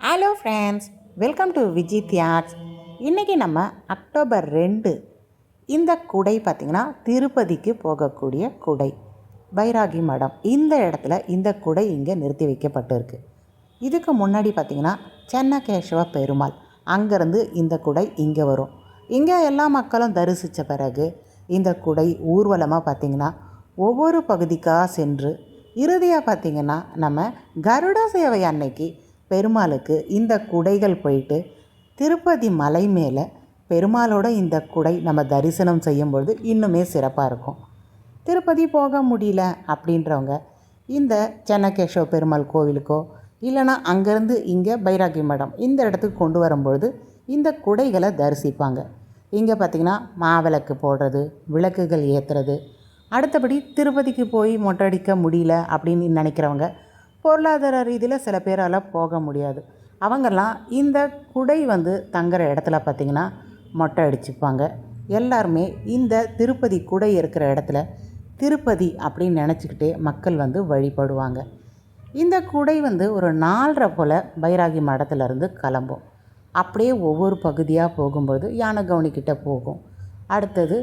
Hello friends welcome to Viji Thiyags இன்றைக்கி நம்ம October ரெண்டு. இந்த குடை பார்த்திங்கன்னா திருப்பதிக்கு போகக்கூடிய குடை. பைராகி மடம். இந்த இடத்துல இந்த குடை இங்கே நிறுத்தி வைக்கப்பட்டிருக்கு. இதுக்கு முன்னாடி பார்த்திங்கன்னா சென்னகேசவ பெருமாள். அங்கேருந்து இந்த குடை இங்கே வரும். இங்கே எல்லா மக்களும் தரிசித்த பிறகு இந்த குடை ஊர்வலமாக பார்த்திங்கன்னா ஒவ்வொரு பகுதிக்காக சென்று இறுதியாக பார்த்திங்கன்னா நம்ம கருட சேவை அன்னைக்கு பெருமாளுக்கு இந்த குடைகள் போயிட்டு திருப்பதி மலை மேலே பெருமாளோட இந்த குடை நம்ம தரிசனம் செய்யும்பொழுது இன்னுமே சிறப்பாக இருக்கும். திருப்பதி போக முடியல அப்படின்றவங்க இந்த சென்னகேஷவ பெருமாள் கோவிலுக்கோ இல்லைனா அங்கேருந்து இங்கே பைராகி மடம் இந்த இடத்துக்கு கொண்டு வரும்பொழுது இந்த குடைகளை தரிசிப்பாங்க. இங்கே பார்த்திங்கன்னா மாவிளக்கு போடுறது விளக்குகள் ஏற்றுறது அடுத்தபடி திருப்பதிக்கு போய் மொட்டை அடிக்க முடியல அப்படின்னு நினைக்கிறவங்க பொருளாதார ரீதியில் சில பேரால் போக முடியாது. அவங்கெல்லாம் இந்த குடை வந்து தங்குற இடத்துல பார்த்திங்கன்னா மொட்டை அடிச்சுப்பாங்க. எல்லாருமே இந்த திருப்பதி குடை இருக்கிற இடத்துல திருப்பதி அப்படின்னு நினச்சிக்கிட்டே மக்கள் வந்து வழிபடுவாங்க. இந்த குடை வந்து ஒரு நாலரை போல் பைராகி மடத்துலேருந்து கிளம்பும். அப்படியே ஒவ்வொரு பகுதியாக போகும்போது யானை கவுனிக்கிட்ட போகும். அடுத்தது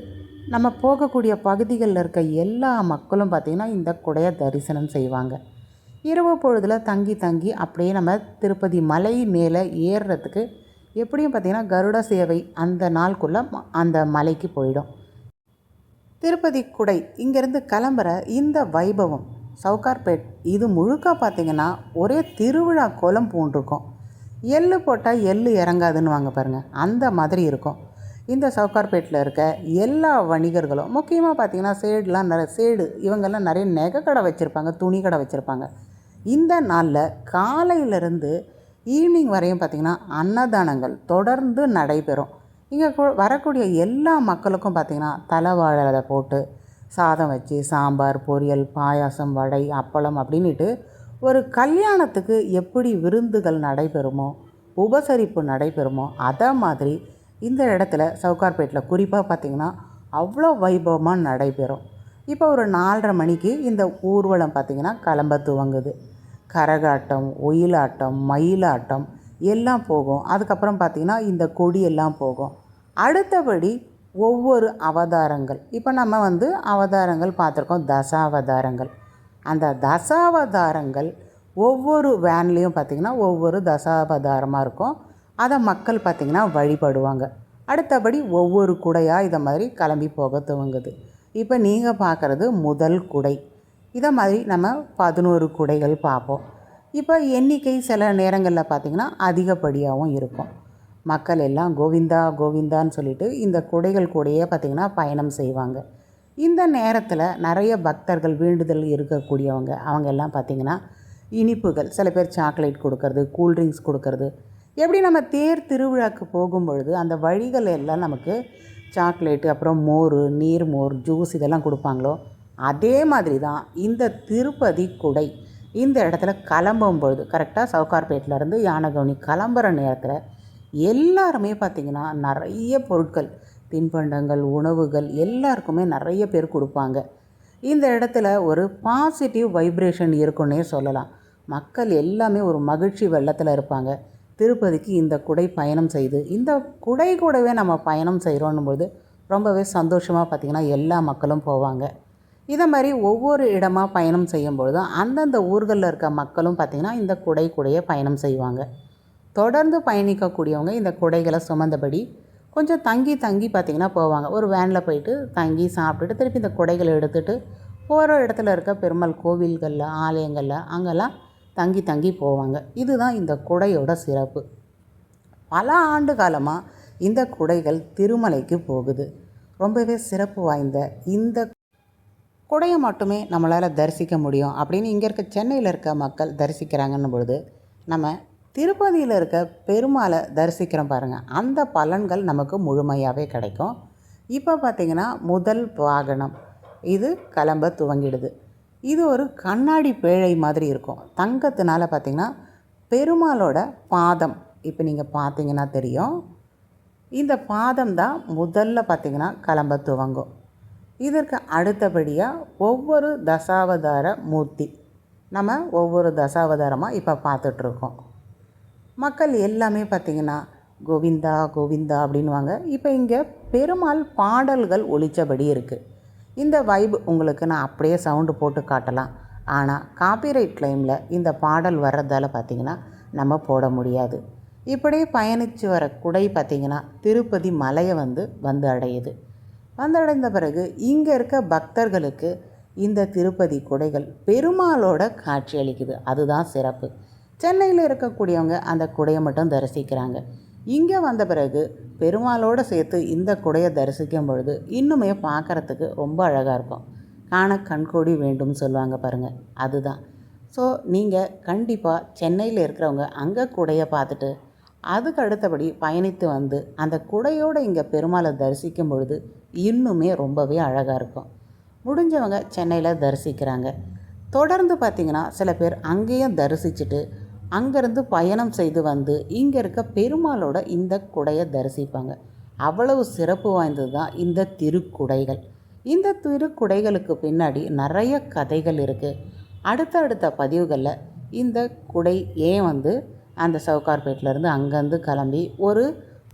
நம்ம போகக்கூடிய பகுதிகளில் இருக்க எல்லா மக்களும் பார்த்திங்கன்னா இந்த குடையை தரிசனம் செய்வாங்க. இரவு பொழுதில் தங்கி தங்கி அப்படியே நம்ம திருப்பதி மலை மேலே ஏறுறதுக்கு எப்படியும் பார்த்திங்கன்னா கருட சேவை அந்த நாளுக்குள்ளே அந்த மலைக்கு போயிடும். திருப்பதி குடை இங்கேருந்து கிளம்புற இந்த வைபவம் சவுகார்பேட் இது முழுக்க பார்த்திங்கன்னா ஒரே திருவிழா கோலம் பூண்டிருக்கும். எள்ளு போட்டால் எள்ளு இறங்காதுன்னு வாங்க பாருங்கள் அந்த மாதிரி இருக்கும். இந்த சவுகார்பேட்டில் இருக்க எல்லா வணிகர்களும் முக்கியமாக பார்த்திங்கன்னா சேடுலாம் நிறைய சேடு இவங்கெல்லாம் நிறைய நகை கடை வச்சுருப்பாங்க துணி கடை வச்சுருப்பாங்க. இந்த நாளில் காலையிலேருந்து ஈவினிங் வரையும் பார்த்திங்கன்னா அன்னதானங்கள் தொடர்ந்து நடைபெறும். இங்கே வரக்கூடிய எல்லா மக்களுக்கும் பார்த்திங்கன்னா தலைவாழை போட்டு சாதம் வச்சு சாம்பார் பொரியல் பாயாசம் வடை அப்பளம் அப்படின்ட்டு ஒரு கல்யாணத்துக்கு எப்படி விருந்துகள் நடைபெறுமோ உபசரிப்பு நடைபெறுமோ அதை மாதிரி இந்த இடத்துல சவுகார்பேட்டில் குறிப்பாக பார்த்திங்கன்னா அவ்வளோ வைபவமாக நடைபெறும். இப்போ ஒரு நாலரை மணிக்கு இந்த ஊர்வலம் பார்த்திங்கன்னா கிளம்ப துவங்குது. கரகாட்டம் ஒயிலாட்டம் மயிலாட்டம் எல்லாம் போகும். அதுக்கப்புறம் பார்த்திங்கன்னா இந்த கொடி எல்லாம் போகும். அடுத்தபடி ஒவ்வொரு அவதாரங்கள். இப்போ நம்ம வந்து அவதாரங்கள் பார்த்துருக்கோம். தசாவதாரங்கள். அந்த தசாவதாரங்கள் ஒவ்வொரு வேன்லேயும் பார்த்திங்கன்னா ஒவ்வொரு தசாவதாரமாக இருக்கும். அதை மக்கள் பார்த்திங்கன்னா வழிபடுவாங்க. அடுத்தபடி ஒவ்வொரு குடையாக இதை மாதிரி கிளம்பி போக துவங்குது. இப்போ நீங்கள் பார்க்குறது முதல் குடை. இதை மாதிரி நம்ம பதினோரு குடைகள் பார்ப்போம் இப்போ எண்ணிக்கை சில நேரங்களில் பார்த்திங்கன்னா அதிகப்படியாகவும் இருக்கும். மக்கள் எல்லாம் கோவிந்தா கோவிந்தான்னு சொல்லிட்டு இந்த குடைகள் கூடயே பார்த்திங்கன்னா பயணம் செய்வாங்க. இந்த நேரத்தில் நிறைய பக்தர்கள் வேண்டுதல் இருக்கக்கூடியவங்க அவங்க எல்லாம் பார்த்திங்கன்னா இனிப்புகள் சில பேர் சாக்லேட் கொடுக்கறது கூல்ட்ரிங்க்ஸ் கொடுக்கறது. எப்படி நம்ம தேர் திருவிழாக்கு போகும்பொழுது அந்த வழிகள் எல்லாம் நமக்கு சாக்லேட்டு அப்புறம் மோர் நீர் மோர் ஜூஸ் இதெல்லாம் கொடுப்பாங்களோ அதே மாதிரி தான் இந்த திருப்பதி குடை இந்த இடத்துல கிளம்பும் பொழுது கரெக்டாக சவுகார்பேட்டிலேருந்து யானகவுனி கிளம்புற நேரத்தில் எல்லாருமே பார்த்திங்கன்னா நிறைய பொருட்கள் தின்பண்டங்கள் உணவுகள் எல்லாருக்குமே நிறைய பேர் கொடுப்பாங்க. இந்த இடத்துல ஒரு பாசிட்டிவ் வைப்ரேஷன் இருக்குன்னே சொல்லலாம். மக்கள் எல்லாமே ஒரு மகிழ்ச்சி வெள்ளத்தில் இருப்பாங்க. திருப்பதிக்கு இந்த குடை பயணம் செய்து இந்த குடை கூடவே நம்ம பயணம் செய்கிறோன்னும் பொழுது ரொம்பவே சந்தோஷமாக பார்த்திங்கன்னா எல்லா மக்களும் போவாங்க. இதை மாதிரி ஒவ்வொரு இடமாக பயணம் செய்யும்பொழுது அந்தந்த ஊர்களில் இருக்க மக்களும் பார்த்திங்கன்னா இந்த குடை கூடையே பயணம் செய்வாங்க. தொடர்ந்து பயணிக்கக்கூடியவங்க இந்த குடைகளை சுமந்தபடி கொஞ்சம் தங்கி தங்கி பார்த்திங்கன்னா போவாங்க. ஒரு வேனில் போயிட்டு தங்கி சாப்பிட்டுட்டு திருப்பி இந்த குடைகளை எடுத்துகிட்டு போகிற இடத்துல இருக்க பெருமாள் கோவில்களில் ஆலயங்களில் அங்கெல்லாம் தங்கி தங்கி போவாங்க. இதுதான் இந்த குடையோட சிறப்பு. பல ஆண்டு காலமாக இந்த குடைகள் திருமலைக்கு போகுது. ரொம்பவே சிறப்பு வாய்ந்த இந்த குடையை மட்டுமே நம்மளால் தரிசிக்க முடியும். அப்படின்னு இங்கே இருக்க சென்னையில் இருக்க மக்கள் தரிசிக்கிறாங்கன்னும் பொழுது நம்ம திருப்பதியில் இருக்க பெருமாளை தரிசிக்கிறோம் பாருங்கள் அந்த பலன்கள் நமக்கு முழுமையாகவே கிடைக்கும். இப்போ பார்த்திங்கன்னா முதல் வாகனம். இது கிளம்ப துவங்கிடுது. இது ஒரு கண்ணாடி பேழை மாதிரி இருக்கும். தங்கத்தினால பார்த்திங்கன்னா பெருமாளோட பாதம். இப்போ நீங்கள் பார்த்தீங்கன்னா தெரியும். இந்த பாதம் தான் முதல்ல பார்த்திங்கன்னா கிளம்ப துவங்கும். இதற்கு அடுத்தபடியாக ஒவ்வொரு தசாவதார மூர்த்தி. நம்ம ஒவ்வொரு தசாவதாரமாக இப்போ பார்த்துட்ருக்கோம். மக்கள் எல்லாமே பார்த்திங்கன்னா கோவிந்தா கோவிந்தா அப்படின்வாங்க இப்போ இங்கே பெருமாள் பாடல்கள் ஒழித்தபடி இருக்குது இந்த வைப் உங்களுக்கு நான் அப்படியே சவுண்டு போட்டு காட்டலாம். ஆனால் காப்பிரைட் கிளைமில் இந்த பாடல் வர்றதால் பார்த்திங்கன்னா நம்ம போட முடியாது. இப்படியே பயணித்து வர குடை பார்த்திங்கன்னா திருப்பதி மலையை வந்து வந்து அடையுது. வந்தடைந்த பிறகு இங்கே இருக்க பக்தர்களுக்கு இந்த திருப்பதி குடைகள் பெருமாளோட காட்சி அளிக்குது. அதுதான் சிறப்பு. சென்னையில் இருக்கக்கூடியவங்க அந்த குடையை மட்டும் தரிசிக்கிறாங்க. இங்கே வந்த பிறகு பெருமாளோடு சேர்த்து இந்த குடையை தரிசிக்கும் பொழுது இன்னுமே பார்க்குறதுக்கு ரொம்ப அழகாக இருக்கும். காண கண்கோடி வேண்டும் சொல்லுவாங்க பாருங்கள் அதுதான். ஸோ நீங்கள் கண்டிப்பாக சென்னையில் இருக்கிறவங்க அங்கே குடையை பார்த்துட்டு அதுக்கு அடுத்தபடி பயணித்து வந்து அந்த குடையோடு இங்கே பெருமாளை தரிசிக்கும் பொழுது இன்னுமே ரொம்பவே அழகாக இருக்கும். முடிஞ்சவங்க சென்னையில் தரிசிக்கிறாங்க. தொடர்ந்து பார்த்திங்கன்னா சில பேர் அங்கேயும் தரிசிச்சுட்டு அங்கேருந்து பயணம் செய்து வந்து இங்கே இருக்க பெருமாளோட இந்த குடையை தரிசிப்பாங்க. அவ்வளவு சிறப்பு வாய்ந்தது தான் இந்த திருக்குடைகள். இந்த திருக்குடைகளுக்கு பின்னாடி நிறைய கதைகள் இருக்குது அடுத்த அடுத்த பதிவுகளில் இந்த குடை ஏன் வந்து அந்த சவுகார்பேட்டிலேருந்து அங்கேருந்து கிளம்பி ஒரு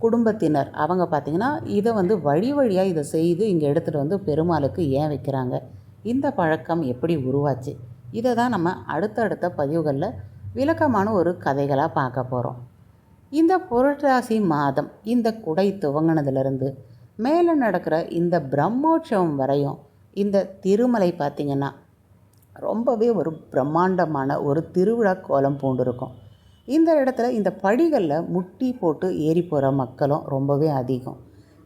குடும்பத்தினர். அவங்க பார்த்திங்கன்னா இதை வந்து வழி வழியாக இதை செய்து இங்கே எடுத்துகிட்டு வந்து பெருமாளுக்கு ஏன் வைக்கிறாங்க? இந்த பழக்கம் எப்படி உருவாச்சு? இதை தான் நம்ம அடுத்தடுத்த பதிவுகளில் விளக்கமான ஒரு கதைகளாக பார்க்க போகிறோம் இந்த புரட்டாசி மாதம் இந்த குடை துவங்கினதுலேருந்து மேலே நடக்கிற இந்த பிரம்மோற்சவம் வரையும் இந்த திருமலை பார்த்திங்கன்னா ரொம்பவே ஒரு பிரம்மாண்டமான ஒரு திருவிழா கோலம் பூண்டிருக்கும். இந்த இடத்துல இந்த படிகளில் முட்டி போட்டு ஏறி போகிற மக்களும் ரொம்பவே அதிகம்.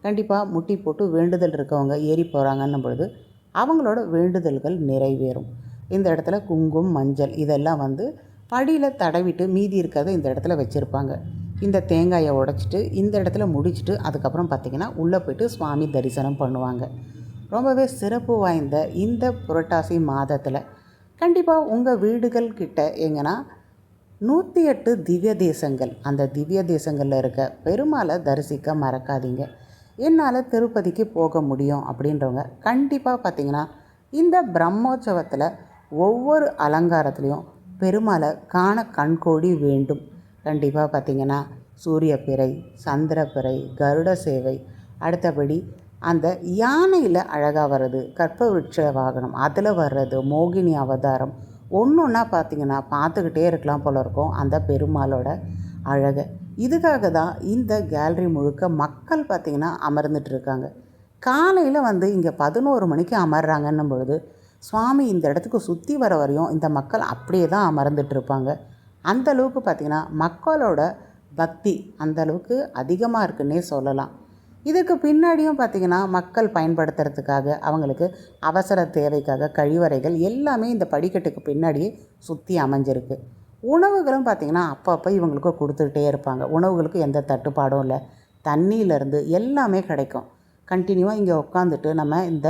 கண்டிப்பாக முட்டி போட்டு வேண்டுதல் இருக்கவங்க ஏறி போகிறாங்கன்னும் பொழுது அவங்களோட வேண்டுதல்கள் நிறைவேறும். இந்த இடத்துல குங்குமம் மஞ்சள் இதெல்லாம் வந்து படியில் தடவிட்டு மீதி இருக்கிறத இந்த இடத்துல வச்சுருப்பாங்க. இந்த தேங்காயை உடைச்சிட்டு இந்த இடத்துல முடிச்சுட்டு அதுக்கப்புறம் பார்த்திங்கன்னா உள்ளே போய்ட்டு சுவாமி தரிசனம் பண்ணுவாங்க. ரொம்பவே சிறப்பு வாய்ந்த இந்த புரட்டாசி மாதத்தில் கண்டிப்பாக உங்கள் வீடுகள் கிட்ட எங்கன்னா நூற்றி எட்டு திவ்ய தேசங்கள். அந்த திவ்ய தேசங்களில் இருக்க பெருமாளை தரிசிக்க மறக்காதீங்க. என்னால் திருப்பதிக்கு போக முடியும் அப்படின்றவங்க கண்டிப்பாக பார்த்திங்கன்னா இந்த பிரம்மோற்சவத்தில் ஒவ்வொரு அலங்காரத்துலேயும் பெருமாளை காண கண்கோடி வேண்டும். கண்டிப்பாக பார்த்திங்கன்னா சூரிய பிறை சந்திர பிறை கருட சேவை அடுத்தபடி அந்த யானையில் அழகாக வர்றது கற்ப வாகனம் அதில் வர்றது மோகினி அவதாரம் ஒன்று ஒன்றா பார்த்திங்கன்னா பார்த்துக்கிட்டே இருக்கலாம் போல இருக்கும் அந்த பெருமாளோட அழகை. இதுக்காக தான் இந்த கேலரி முழுக்க மக்கள் பார்த்திங்கன்னா அமர்ந்துட்டு இருக்காங்க. காலையில் வந்து இங்கே பதினோரு மணிக்கு அமர்றாங்கன்னும் பொழுது சுவாமி இந்த இடத்துக்கு சுற்றி வர வரையும் இந்த மக்கள் அப்படியே தான் அமர்ந்துட்டு இருப்பாங்க. அந்தளவுக்கு பார்த்திங்கன்னா மக்களோட பக்தி அந்த அளவுக்கு அதிகமாக இருக்குன்னே சொல்லலாம். இதுக்கு பின்னாடியும் பார்த்திங்கன்னா மக்கள் பயன்படுத்துறதுக்காக அவங்களுக்கு அவசர தேவைக்காக கழிவறைகள் எல்லாமே இந்த படிக்கட்டுக்கு பின்னாடியே சுற்றி அமைஞ்சிருக்கு. உணவுகளும் பார்த்திங்கன்னா அப்பப்போ இவங்களுக்கு கொடுத்துக்கிட்டே இருப்பாங்க. உணவுகளுக்கு எந்த தட்டுப்பாடும் இல்லை. தண்ணியிலேருந்து எல்லாமே கிடைக்கும். கண்டினியூவாக இங்கே உட்காந்துட்டு நம்ம இந்த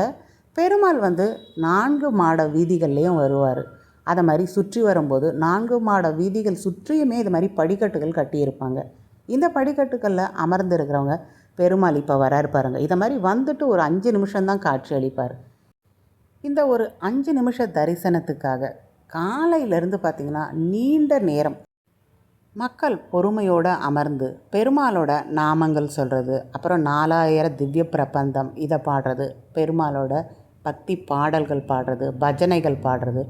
பெருமாள் வந்து நான்கு மாட வீதிகள்லேயும் வருவார். அதை மாதிரி சுற்றி வரும்போது நான்கு மாட வீதிகள் சுற்றியுமே இது மாதிரி படிக்கட்டுகள் கட்டியிருப்பாங்க. இந்த படிக்கட்டுகளில் அமர்ந்திருக்கிறவங்க பெருமாள் இப்போ வராரு பாருங்கள் இதை மாதிரி வந்துட்டு ஒரு அஞ்சு நிமிஷம்தான் காட்சி அளிப்பார். இந்த ஒரு அஞ்சு நிமிஷ தரிசனத்துக்காக காலையிலேருந்து பார்த்திங்கன்னா நீண்ட நேரம் மக்கள் பொறுமையோடு அமர்ந்து பெருமாளோட நாமங்கள் சொல்கிறது அப்புறம் நாலாயிர திவ்ய பிரபந்தம் இதை பாடுறது பெருமாளோட பக்தி பாடல்கள் பாடுறது பஜனைகள் பாடுறது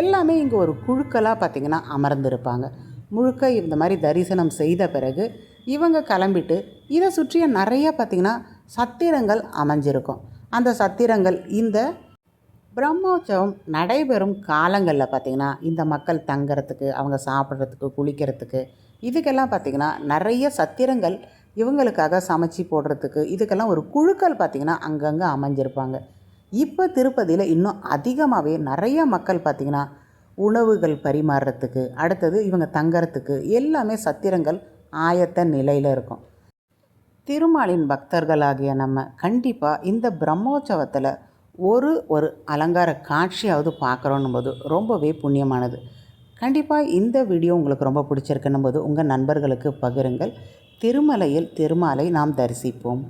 எல்லாமே இங்கே ஒரு குழுக்களாக பார்த்திங்கன்னா அமர்ந்திருப்பாங்க. முழுக்க இந்த மாதிரி தரிசனம் செய்த பிறகு இவங்க கிளம்பிட்டு இதை சுற்றிய நிறைய பார்த்திங்கன்னா சத்திரங்கள் அமைஞ்சிருக்கும். அந்த சத்திரங்கள் இந்த பிரம்மோற்சவம் நடைபெறும் காலங்களில் பார்த்திங்கன்னா இந்த மக்கள் தங்கிறதுக்கு அவங்க சாப்பிட்றதுக்கு குளிக்கிறதுக்கு இதுக்கெல்லாம் பார்த்திங்கன்னா நிறைய சத்திரங்கள் இவங்களுக்காக சமைச்சு போடுறதுக்கு இதுக்கெல்லாம் ஒரு குழுக்கள் பார்த்திங்கன்னா அங்கங்கே அமைஞ்சிருப்பாங்க. இப்போ திருப்பதியில் இன்னும் அதிகமாகவே நிறைய மக்கள் பார்த்திங்கன்னா உணவுகள் பரிமாறுறதுக்கு அடுத்தது இவங்க தங்கறதுக்கு எல்லாமே சத்திரங்கள் ஆயத்த நிலையில் இருக்கும். திருமாலின் பக்தர்களாகிய நம்ம கண்டிப்பாக இந்த பிரம்மோற்சவத்தில் ஒரு ஒரு அலங்கார காட்சியாவது பார்க்குறோன்னும் போது ரொம்பவே புண்ணியமானது. கண்டிப்பாக இந்த வீடியோ உங்களுக்கு ரொம்ப பிடிச்சிருக்குன்னும் போது உங்கள் நண்பர்களுக்கு பகிருங்கள். திருமலையில் திருமாலை நாம் தரிசிப்போம்.